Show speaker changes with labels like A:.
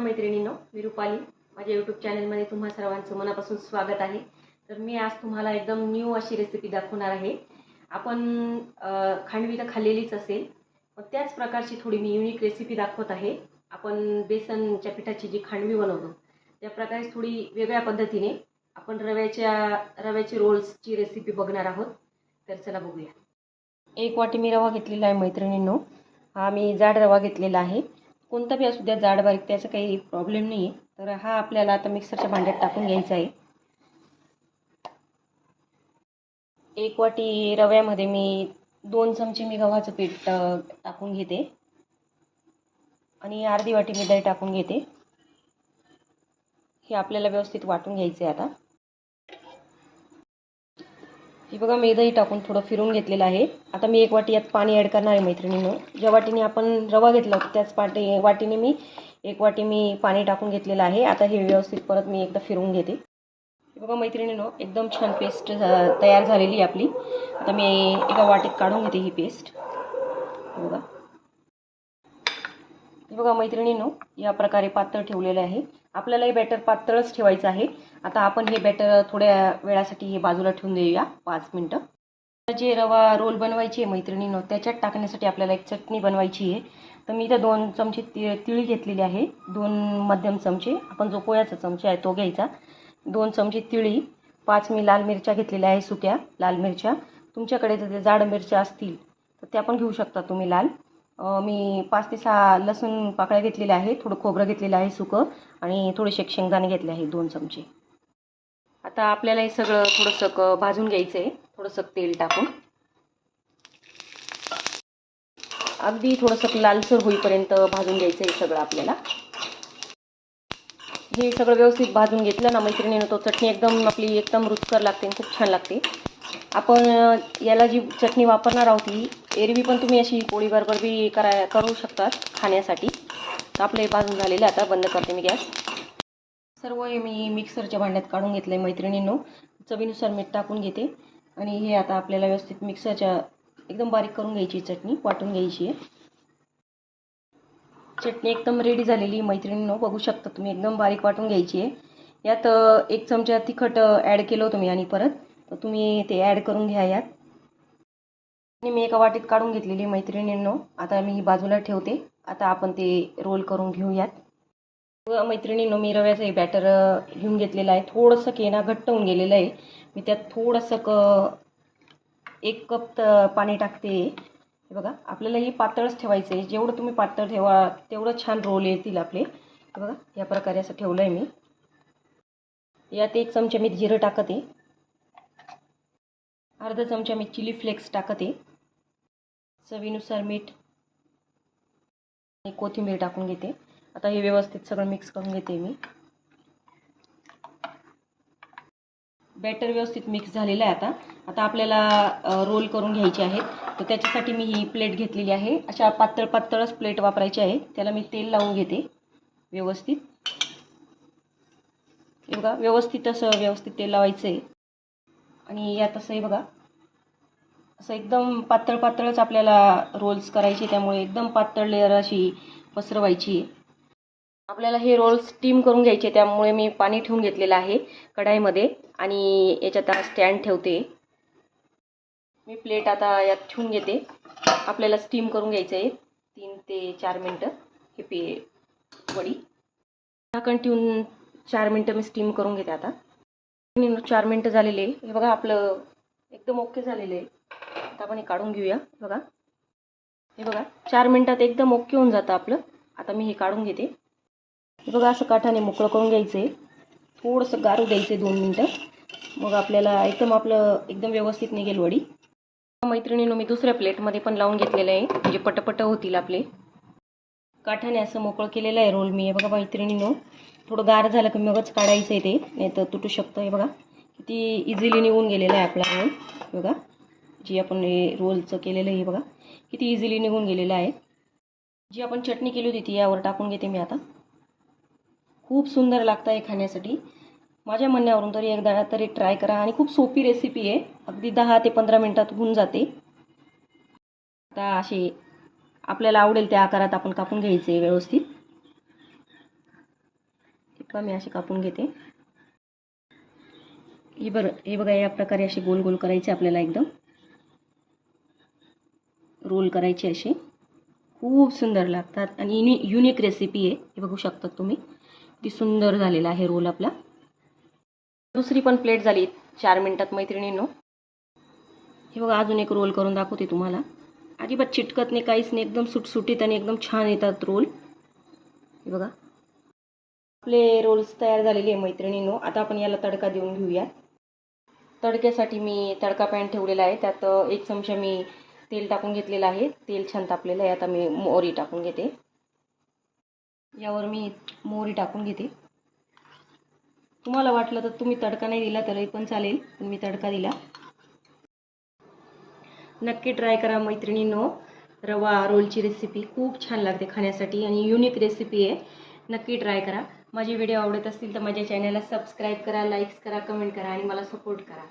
A: मैत्रिणींनो मी रुपाली. माझ्या यूट्यूब चॅनलमध्ये तुम्हा सर्वांचं मनापासून स्वागत आहे. तर मी आज तुम्हाला एकदम न्यू अशी रेसिपी दाखवणार आहे. आपण खांडवी तर खाल्लेलीच असेल पण त्याच प्रकारची थोडी मी युनिक रेसिपी दाखवत आहे. आपण बेसनच्या पिठाची जी खांडवी बनवतो त्या प्रकारे थोडी वेगळ्या पद्धतीने आपण रव्याच्या रव्याची रोल्सची रेसिपी बघणार आहोत. तर चला बघूया. एक वाटी मी रवा घेतलेला आहे मैत्रिणींनो. हा मी जाड रवा घेतलेला आहे. कोणता बी असू द्या जाड बारीक त्याचा काही प्रॉब्लेम नाही आहे तर हा आपल्याला आता मिक्सरच्या भांड्यात टाकून घ्यायचा आहे. एक वाटी रव्यामध्ये मी दोन चमचे मी गव्हाचं पीठ टाकून घेते. आणि अर्धी वाटी मी दही टाकून घेते. हे आपल्याला व्यवस्थित वाटून घ्यायचं आहे आता. हे बघा मी दही टाकून थोडं फिरून घेतलेलं आहे. आता मी एक वाटी यात पाणी ॲड करणार आहे मैत्रिणीनं. ज्या वाटीने आपण रवा घेतला होता त्याच पाटी वाटीने मी एक वाटी मी पाणी टाकून घेतलेलं आहे. आता हे व्यवस्थित परत मी एकदा फिरून घेते. बघा मैत्रिणीनं एकदम छान पेस्ट तयार झालेली आहे आपली. आता मी एका वाटीत काढून घेते ही पेस्ट बघा. हे बघा मैत्रिणीनो या प्रकारे पातळ ठेवलेलं आहे. आपल्याला हे बॅटर पातळच ठेवायचं आहे. आता आपण हे बॅटर थोड्या वेळासाठी हे बाजूला ठेवून देऊया. पाच मिनटं. जे रवा रोल बनवायची आहे मैत्रिणीनो त्याच्यात टाकण्यासाठी आपल्याला एक चटणी बनवायची आहे. तर मी इथं दोन चमचे ति तिळी घेतलेली आहे. दोन मध्यम चमचे. आपण जो पोह्याचा चमचा आहे तो घ्यायचा. दोन चमचे तिळी. पाच मी लाल मिरच्या घेतलेल्या आहे सुक्या लाल मिरच्या. तुमच्याकडे जर जाड मिरच्या असतील तर त्या पण घेऊ शकता तुम्ही लाल. मी पाच ते सहा लसूण पाकळ्या घेतलेल्या आहे थोडं खोबरं घेतलेलं आहे सुकं आणि थोडेसे शेंगदाणे घेतले आहे दोन चमचे. आता आपल्याला हे सगळं थोडंसं भाजून घ्यायचं आहे थोडंसं तेल टाकून. अगदी थोडंसं लालसर होईपर्यंत भाजून घ्यायचं आहे सगळं आपल्याला. हे सगळं व्यवस्थित भाजून घेतलं ना मैत्रिणीनं तो चटणी एकदम आपली एकदम रुचकर लागते आणि खूप छान लागते. आपण याला जी चटणी वापरणार आहोत ही एरवी पण तुम्ही अशी पोळीबरोबर बी करा करू शकतात खाण्यासाठी. तर आपलं हे भाजून झालेलं आहे आता बंद करते मी गॅस. सर्व हे मी मिक्सरच्या भांड्यात काढून घेतलं आहे मैत्रिणींनो. चवीनुसार मीठ टाकून घेते. आणि हे आता आपल्याला व्यवस्थित मिक्सरच्या एकदम बारीक करून घ्यायची चटणी वाटून घ्यायची आहे. चटणी एकदम रेडी झालेली मैत्रिणींनो. बघू शकता तुम्ही एकदम बारीक वाटून घ्यायची आहे. यात एक चमचा तिखट ॲड केलं होतं मी आणि परत. तर तुम्ही ते ॲड करून घ्या यात. आणि मी एका वाटीत काढून घेतलेली मैत्रिणींनो आता मी बाजूला ठेवते. आता आपण ते रोल करून घेऊयात व मैत्रिणींनो मी रव्याचं हे बॅटर घेऊन घेतलेलं आहे. थोडंसं केना घट्ट होऊन गेलेलं आहे. मी त्यात थोडंसं क एक कप त- पाणी टाकते. हे बघा आपल्याला हे पातळच ठेवायचं आहे. जेवढं तुम्ही पातळ ठेवा तेवढं छान रोल येतील आपले. हे बघा या प्रकारे असं ठेवलं आहे मी. यात एक चमचे मी जिरं टाकते. अर्धा चमचा मी चिली फ्लेक्स टाकते. चवीनुसार मीठ आणि कोथिंबीर टाकून घेते. आता हे व्यवस्थित सगळं मिक्स करून घेते मी. बॅटर व्यवस्थित मिक्स झालेलं आहे आता. आता आपल्याला रोल करून घ्यायचे आहेत. तर त्याच्यासाठी मी ही प्लेट घेतलेली आहे. अशा पातळ पातळच प्लेट वापरायची आहे त्याला मी तेल लावून घेते. व्यवस्थित. बघा व्यवस्थित असं व्यवस्थित तेल लावायचं आहे आणि यात असं हे बघा. असं एकदम पातळ पातळच आपल्याला रोल्स करायचे त्यामुळे एकदम पातळ लेअर अशी पसरवायची. आपल्याला हे रोल्स स्टीम करून घ्यायचे त्यामुळे मी पाणी ठेवून घेतलेलं आहे कढाईमध्ये. आणि याच्यात स्टँड ठेवते. मी प्लेट आता यात ठेवून घेते. आपल्याला स्टीम करून घ्यायचं आहे. तीन ते चार मिनटं. हे पे वडी. झाकण ठेवून चार मिनटं मी स्टीम करून घेते आता. चार मिनटं झालेले हे बघा आपलं एकदम ओके झालेलं आहे. आता आपण हे काढून घेऊया बघा. हे बघा चार मिनटात एकदम ओके होऊन जातं आपलं. आता मी हे काढून घेते. हे बघा असं काठाने मोकळं करून घ्यायचं आहे थोडंसं गारू द्यायचं आहे दोन मिनटं. मग आपल्याला एकदम आपलं एकदम व्यवस्थित निघेल वडी. मैत्रिणीनं मी दुसऱ्या प्लेटमध्ये पण लावून घेतलेलं आहे. म्हणजे पटपट होतील आपले. काठाने असं मोकळं केलेलं आहे रोल मी. हे बघा मैत्रिणीनं. थोडं गार झालं की मगच काढायचं आहे ते. नाही तर तुटू शकतं हे बघा. किती इझिली निघून गेलेलं आहे आपला रोल बघा. जी आपण हे रोलचं केलेलं आहे हे बघा. किती इझिली निघून गेलेलं आहे. जी आपण चटणी केली होती ती यावर टाकून घेते मी आता. खूप सुंदर लागतं आहे खाण्यासाठी. माझ्या म्हणण्यावरून तरी एकदा तरी ट्राय करा आणि खूप सोपी रेसिपी आहे. अगदी दहा ते पंधरा मिनटात होऊन जाते. आता असे आपल्याला आवडेल त्या आकारात आपण कापून घ्यायचे व्यवस्थित. किंवा मी अशी कापून घेते? हे बरं हे बघा या प्रकारे अशी गोल गोल करायचे आपल्याला एकदम. रोल करायचे असे खूप सुंदर लागतात. आणि युनि युनिक रेसिपी आहे. हे बघू शकता तुम्ही. किती सुंदर झालेला आहे रोल आपला. दुसरी पण प्लेट झाली. चार मिनटात मैत्रिणींनो. हे बघा अजून एक रोल करून दाखवते तुम्हाला. अजिबात चिटकत नाही काहीच नाही. एकदम सुटसुटीत आणि एकदम छान येतात रोल हे बघा. आपले रोल्स तयार झालेले आहे मैत्रिणींनो. आता आपण याला तडका देऊन घेऊया. तडक्यासाठी मी तडका पॅन ठेवलेला आहे. त्यात एक चमचा मी तेल टाकून घेतलेलं आहे. तेल छान तापलेलं आहे. आता मी मोहरी टाकून घेते. यावर मी मोहरी टाकून घेते. तुम्हाला वाटलं तर तुम्ही तडका नाही दिला तरी पण चालेल. पण मी तडका दिला. नक्की ट्राय करा मैत्रिणींनो. रवा रोलची रेसिपी खूप छान लागते खाण्यासाठी. आणि युनिक रेसिपी आहे. नक्की ट्राय करा. माझे व्हिडिओ आवडत असतील तर माझ्या चॅनलला सबस्क्राईब करा लाईक्स करा कमेंट करा आणि मला सपोर्ट करा.